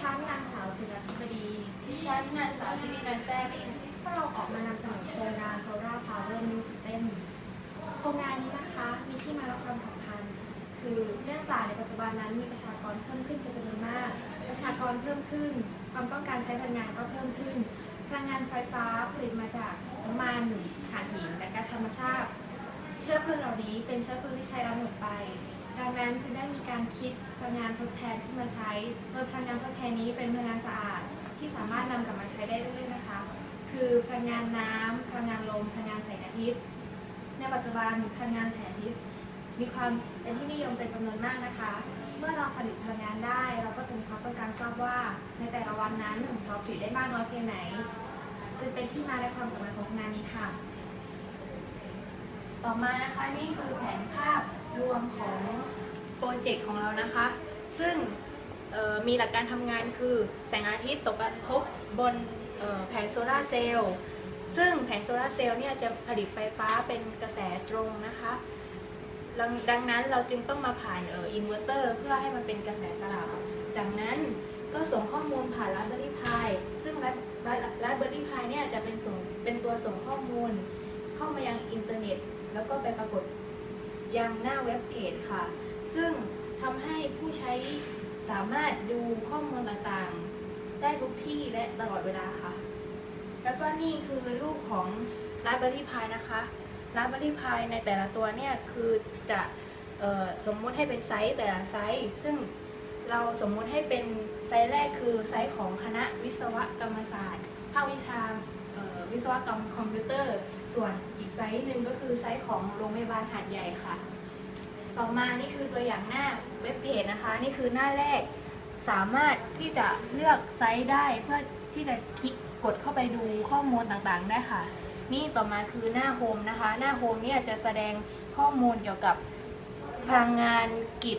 ฉันนางสาวศิลธิบดีดิฉันนางสาวธินินันแซ่เองพวกเราออกมานำเสนอโครงงาน Solar Power New System โครงงานนี้นะคะมีที่มาและความสำคัญ คือเนื่องจากในปัจจุบันนั้นมีประชากรเพิ่มขึ้นเป็นจำนวนมาก ประชากรเพิ่มขึ้น ความต้องการใช้พลังงานก็เพิ่มขึ้น พลังงานไฟฟ้าผลิตมาจากน้ำมันถ่านหินและก๊าซธรรมชาติ เชื้อเพลิงเหล่านี้เป็นเชื้อเพลิงที่ใช้แล้วหมดไป ดังนั้นจึงได้มีการคิดพลังงานทดแทนขึ้นมาใช้ โดยพลังงานทดแทนนี้เป็นพลังงานสะอาดที่สามารถนำกลับมาใช้ได้เรื่อยๆนะคะ คือพลังงานน้ำพลังงานลม พลังงานแสงอาทิตย์ ในปัจจุบันพลังงานแสงอาทิตย์มีความเป็นที่นิยมเป็นจำนวนมากนะคะ เมื่อเราผลิตพลังงานได้ เราก็จะมีความต้องการทราบว่าในแต่ละวันนั้นเราผลิตได้มากน้อยเพียงไหน จึงเป็นที่มาและความสำคัญของงานนี้ค่ะ ต่อมานะคะนี่คือแผนภาพรวมของโปรเจกต์ของเรานะคะ ซึ่งมีหลักการทำงานคือ แสงอาทิตย์ตกกระทบบนแผงโซลาร์เซลล์ซึ่งแผงโซลาร์เซลล์เนี่ยจะผลิตไฟฟ้าเป็นกระแสตรงนะคะ ดังนั้นเราจึงต้องมาผ่านอินเวอร์เตอร์เพื่อให้มันเป็นกระแสสลับ จากนั้นก็ส่งข้อมูลผ่าน Raspberry Pi ซึ่ง Raspberry Pi เนี่ยจะเป็นส่งเป็นตัวส่งข้อมูลเข้ามายังอินเทอร์เน็ต แล้วก็ไปปรากฏยังหน้าเว็บเพจค่ะ ซึ่งทำให้ผู้ใช้สามารถดูข้อมูลต่างๆ ได้ทุกที่และตลอดเวลาค่ะ แล้วก็นี่คือรูปของ Raspberry Pi นะคะ Raspberry Pi ในแต่ละตัวเนี่ยคือจะออสมมุติให้เป็นไซส์แต่ละไซส์ ซึ่งเราสมมุติให้เป็นไซส์แรกคือไซส์ของคณะวิศวกรรมศาสตร์ ภาควิชาวิศวกรรมคอมพิวเตอร์ ส่วนอีกไซส์หนึ่งก็คือไซส์ของโรงพยาบาลหาดใหญ่ค่ะ ต่อมานี่คือตัวอย่างหน้าเว็บเพจนะคะ นี่คือหน้าแรกสามารถที่จะเลือกไซส์ได้เพื่อที่จะคลิกกดเข้าไปดูข้อมูลต่างๆได้ค่ะ นี่ต่อมาคือหน้าโฮมนะคะ หน้าโฮมเนี่ยจะแสดงข้อมูลเกี่ยวกับพลังงานกิจ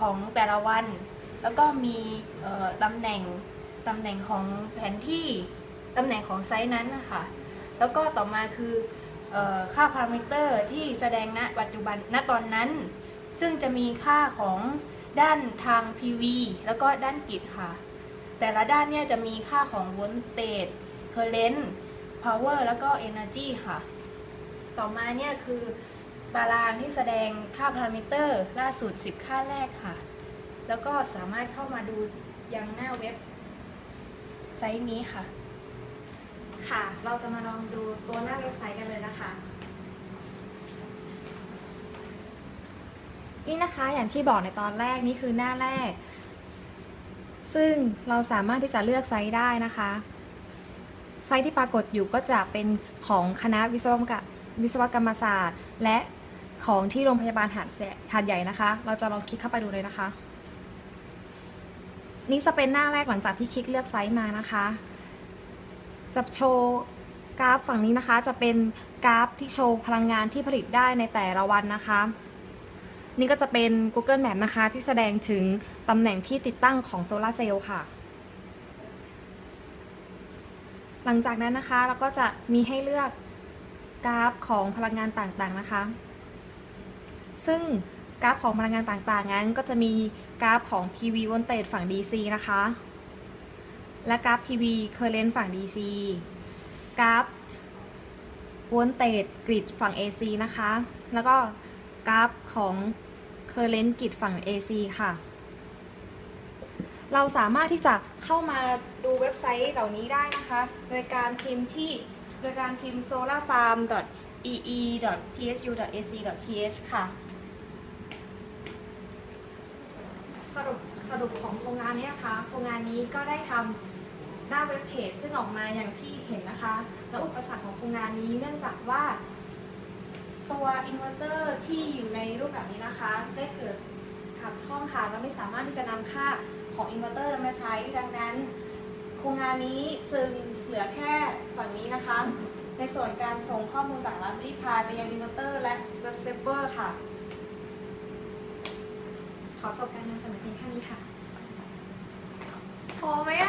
ของแต่ละวัน แล้วก็มีตำแหน่งตำแหน่งของแผนที่ตำแหน่งของไซส์นั้นนะคะ แล้วก็ต่อมาคือ ค่าพารามิเตอร์ที่แสดงณปัจจุบันณตอนนั้น ซึ่งจะมีค่าของด้านทาง PV แล้วก็ด้านกิจค่ะ แต่ละด้านเนี่ยจะมีค่าของโวลเตจ current power แล้วก็ energy ค่ะ ต่อมาเนี่ยคือตารางที่แสดงค่าพารามิเตอร์ล่าสุด 10 ค่าแรกค่ะ แล้วก็สามารถเข้ามาดูยังหน้าเว็บไซต์นี้ค่ะ ค่ะ เราจะมาลองดูตัวหน้าเว็บไซต์กันเลยนะคะ นี่นะคะอย่างที่บอกในตอนแรกนี่คือหน้าแรก ซึ่งเราสามารถที่จะเลือกไซต์ได้นะคะ ไซต์ที่ปรากฏอยู่ก็จะเป็นของคณะวิศวกรรมวิศวกรรมศาสตร์ และของที่โรงพยาบาลหาดหาดใหญ่นะคะ เราจะลองคลิกเข้าไปดูเลยนะคะ นี่จะเป็นหน้าแรกหลังจากที่คลิกเลือกไซต์มานะคะ จะโชว์กราฟฝั่งนี้นะคะ จะเป็นกราฟที่โชว์พลังงานที่ผลิตได้ในแต่ละวันนะคะ นี่ก็จะเป็น Google Map นะคะ ที่แสดงถึงตำแหน่งที่ติดตั้งของโซลาร์เซลล์ค่ะ หลังจากนั้นนะคะเราก็จะมีให้เลือกกราฟของพลังงานต่างๆนะคะ ซึ่งกราฟของพลังงานต่างๆนั้นก็จะมีกราฟของ PV voltage ฝั่ง DC นะคะ และกราฟ PV current ฝั่ง DC กราฟ voltage grid ฝั่ง AC นะคะ แล้วก็กราฟของ current grid ฝั่ง AC ค่ะ เราสามารถที่จะเข้ามาดูเว็บไซต์เหล่านี้ได้นะคะ โดยการพิมพ์ที่โดยการพิมพ์ solarfarm.ee.psu.ac.th ค่ะ สรุปสรุปของโครงงานนี้นะคะ โครงงานนี้ก็ได้ทำ หน้าเว็บเพจซึ่งออกมาอย่างที่เห็นนะคะ แล้วอุปสรรคของโครงงานนี้เนื่องจากว่า ตัวอินเวอร์เตอร์ที่อยู่ในรูปแบบนี้นะคะ ได้เกิดขัดข้องค่ะเราไม่สามารถที่จะนำค่าของอินเวอร์เตอร์มาใช้ดังนั้น โครงงานนี้จึงเหลือแค่ฝั่งนี้นะคะ ในส่วนการส่งข้อมูลจากร้านรีพายไปยังอินเวอร์เตอร์และเว็บเซฟเวอร์ค่ะ ขอจบการนำเสนอเพียงแค่นี้ค่ะพอไหมอะ